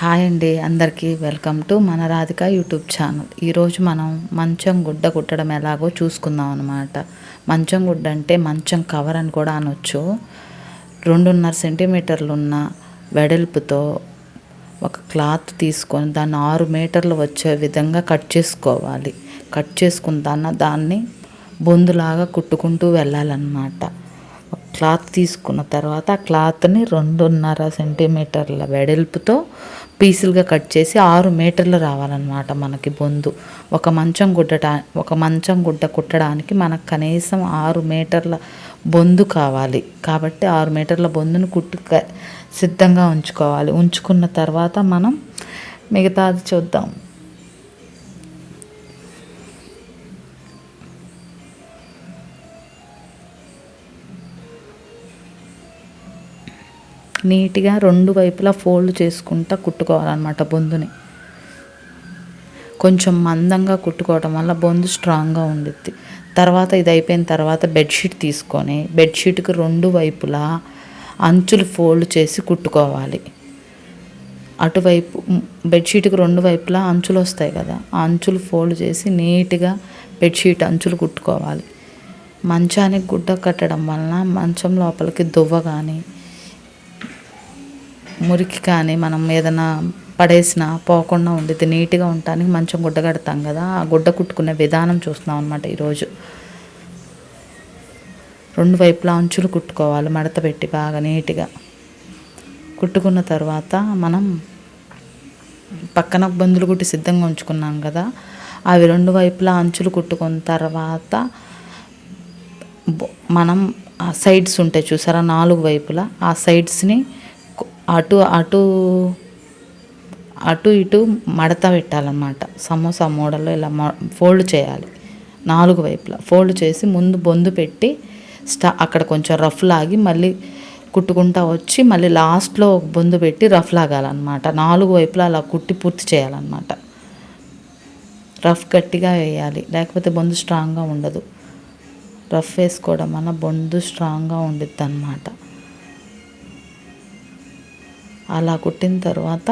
Hi అండి అందరికీ welcome to మన రాధిక యూట్యూబ్ ఛానల్. ఈరోజు మనం మంచం గుడ్డ కుట్టడం ఎలాగో చూసుకుందాం అనమాట మంచం గుడ్డ అంటే మంచం కవర్ అని కూడా అనొచ్చు. రెండున్నర సెంటీమీటర్లు ఉన్న వెడల్పుతో ఒక క్లాత్ తీసుకొని దాన్ని ఆరు మీటర్లు వచ్చే విధంగా కట్ చేసుకోవాలి. కట్ చేసుకున్న దాన్ని దాన్ని బొందులాగా కుట్టుకుంటూ వెళ్ళాలన్నమాట. క్లాత్ తీసుకున్న తర్వాత ఆ క్లాత్ని రెండున్నర సెంటీమీటర్ల వెడల్పుతో పీసులుగా కట్ చేసి ఆరు మీటర్లు రావాలన్నమాట మనకి బొందు. ఒక మంచం గుడ్డటా ఒక మంచం గుడ్డ కుట్టడానికి మనకు కనీసం ఆరు మీటర్ల బొందు కావాలి. కాబట్టి ఆరు మీటర్ల బొందును కుట్టు సిద్ధంగా ఉంచుకోవాలి. ఉంచుకున్న తర్వాత మనం మిగతాది చూద్దాం. నీట్గా రెండు వైపులా ఫోల్డ్ చేసుకుంటా కుట్టుకోవాలన్నమాట బొందుని. కొంచెం మందంగా కుట్టుకోవడం వల్ల బొందు స్ట్రాంగ్గా ఉండిద్ది. తర్వాత ఇది అయిపోయిన తర్వాత బెడ్షీట్ తీసుకొని బెడ్షీట్కి రెండు వైపులా అంచులు ఫోల్డ్ చేసి కుట్టుకోవాలి. అటువైపు బెడ్షీట్కి రెండు వైపులా అంచులు వస్తాయి కదా ఆ అంచులు ఫోల్డ్ చేసి నీట్గా బెడ్షీట్ అంచులు కుట్టుకోవాలి. మంచానికి గుడ్డ కట్టడం వలన మంచం లోపలికి దువ్వ కానీ మురికి కానీ మనం ఏదైనా పడేసిన పోకుండా ఉండిద్ది నీట్గా ఉండటానికి మంచం గుడ్డ కడతాం కదా. ఆ గుడ్డ కుట్టుకునే విధానం చూస్తున్నాం అనమాట ఈరోజు. రెండు వైపులా అంచులు కుట్టుకోవాలి మడత పెట్టి బాగా నీట్గా. కుట్టుకున్న తర్వాత మనం పక్కన బందులు కుట్టి సిద్ధంగా ఉంచుకున్నాం కదా. అవి రెండు వైపులా అంచులు కుట్టుకున్న తర్వాత మనం ఆ సైడ్స్ ఉంటాయి చూసారా? నాలుగు వైపులా ఆ సైడ్స్ని అటు అటు అటు ఇటు మడత పెట్టాలన్నమాట. సమోసా మోడల్లో ఇలా ఫోల్డ్ చేయాలి. నాలుగు వైపులా ఫోల్డ్ చేసి ముందు బొందు పెట్టి స్టా అక్కడ కొంచెం రఫ్ లాగి మళ్ళీ కుట్టుకుంటా వచ్చి మళ్ళీ లాస్ట్లో ఒక బొందు పెట్టి రఫ్ లాగాలన్నమాట. నాలుగు వైపులా అలా కుట్టి పూర్తి చేయాలన్నమాట. రఫ్ గట్టిగా వేయాలి. లేకపోతే బొందు స్ట్రాంగ్గా ఉండదు. రఫ్ వేసుకోవడం వల్ల బొందు స్ట్రాంగ్గా ఉండిద్ది అనమాట అలా కుట్టిన తర్వాత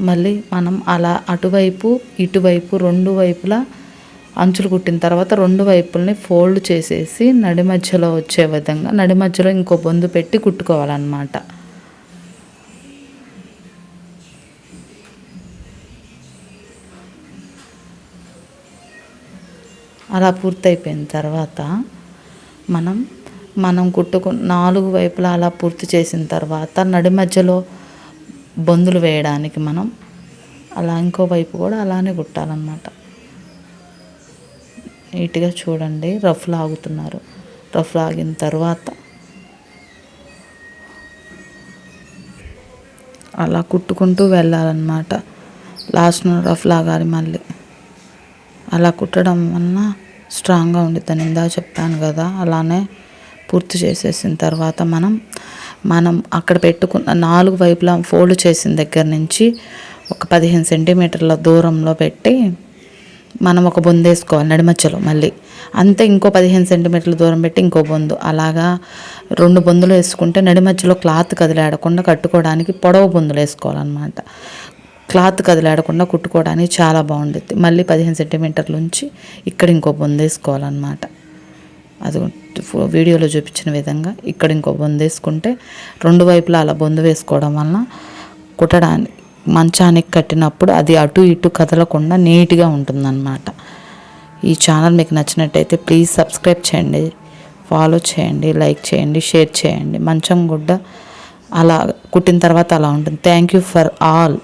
మళ్ళీ మనం అలా అటువైపు ఇటువైపు రెండు వైపులా అంచులు కుట్టిన తర్వాత రెండు వైపుల్ని ఫోల్డ్ చేసేసి నడి మధ్యలో వచ్చే విధంగా నడి మధ్యలో ఇంకో బొందు పెట్టి కుట్టుకోవాలన్నమాట. అలా పూర్తయిపోయిన తర్వాత మనం మనం కుట్టుకు నాలుగు వైపులా అలా పూర్తి చేసిన తర్వాత నడి మధ్యలో బొందులు వేయడానికి మనం అలా ఇంకో వైపు కూడా అలానే కుట్టాలన్నమాట. నీట్గా చూడండి. రఫ్ లాగుతున్నారు. రఫ్ లాగిన తర్వాత అలా కుట్టుకుంటూ వెళ్ళాలన్నమాట. లాస్ట్ రఫ్ లాగాలి మళ్ళీ. అలా కుట్టడం వలన స్ట్రాంగ్గా ఉండిద్దని ఇందా చెప్పాను కదా. అలానే పూర్తి చేసేసిన తర్వాత మనం మనం అక్కడ పెట్టుకున్న నాలుగు వైపులా ఫోల్డ్ చేసిన దగ్గర నుంచి ఒక పదిహేను సెంటీమీటర్ల దూరంలో పెట్టి మనం ఒక బొందు వేసుకోవాలి నడిమచ్చలో మళ్ళీ. అంతే ఇంకో పదిహేను సెంటీమీటర్ల దూరం పెట్టి ఇంకో బొందు. అలాగా రెండు బొందులు వేసుకుంటే నడిమధ్యలో క్లాత్ కదిలాడకుండా కట్టుకోవడానికి పొడవు బొందులు వేసుకోవాలన్నమాట. క్లాత్ కదిలాడకుండా కుట్టుకోవడానికి చాలా బాగుంటుంది మళ్ళీ పదిహేను సెంటీమీటర్ల నుంచి ఇక్కడ ఇంకో బొందు వేసుకోవాలన్నమాట. అది వీడియోలో చూపించిన విధంగా ఇక్కడ ఇంకో బొందు వేసుకుంటే రెండు వైపులా అలా బొందు వేసుకోవడం వలన కుట్టడానికి మంచానికి కట్టినప్పుడు అది అటు ఇటు కదలకుండా నీట్గా ఉంటుందన్నమాట. ఈ ఛానల్ మీకు నచ్చినట్టయితే ప్లీజ్ సబ్స్క్రైబ్ చేయండి ఫాలో చేయండి లైక్ చేయండి షేర్ చేయండి. మంచం గుడ్డ అలా కుట్టిన తర్వాత అలా ఉంటుంది. Thank you for all.